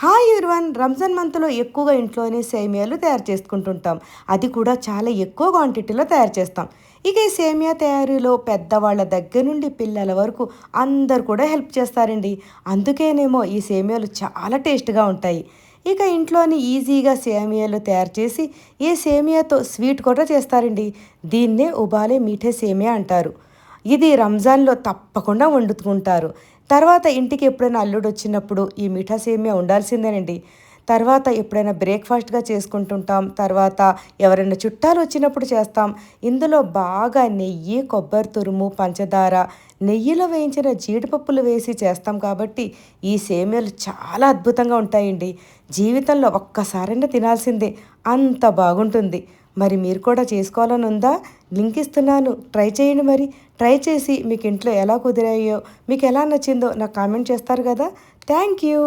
Hi ఇర్వన్ Ramzan మంత్లో ఎక్కువగా ఇంట్లోనే సేమియాలు తయారు చేసుకుంటుంటాం. అది కూడా చాలా ఎక్కువ క్వాంటిటీలో తయారు చేస్తాం. ఇక ఈ సేమియా తయారీలో పెద్దవాళ్ళ దగ్గర నుండి పిల్లల వరకు అందరు కూడా హెల్ప్ చేస్తారండి. అందుకేనేమో ఈ సేమియాలు చాలా టేస్ట్గా ఉంటాయి. ఇక ఇంట్లోని ఈజీగా సేమియాలు తయారు చేసి ఈ సేమియాతో స్వీట్ కూడా చేస్తారండి. దీన్నే ఉబాలే మీఠే సేమియా అంటారు. ఇది రంజాన్లో తప్పకుండా వండుకుంటారు. తర్వాత ఇంటికి ఎప్పుడైనా అల్లుడు వచ్చినప్పుడు ఈ మిఠా సేమియా ఉండాల్సిందేనండి? తర్వాత ఎప్పుడైనా బ్రేక్ఫాస్ట్గా చేసుకుంటుంటాం తర్వాత ఎవరైనా చుట్టాలు వచ్చినప్పుడు చేస్తాం. ఇందులో బాగా నెయ్యి కొబ్బరి తురుము పంచదార నెయ్యిలో వేయించిన జీడిపప్పులు వేసి చేస్తాం కాబట్టి ఈ సేమ్యాలు చాలా అద్భుతంగా ఉంటాయండి. జీవితంలో ఒక్కసారైనా తినాల్సిందే. అంత బాగుంటుంది. మరి మీరు కూడా చేసుకోవాలని ఉందా? లింక్ ఇస్తున్నాను. ట్రై చేయండి మరి. ట్రై చేసి మీకు ఇంట్లో ఎలా కుదిరాయో మీకు ఎలా నచ్చిందో నాకు కామెంట్ చేస్తారు కదా. Thank you.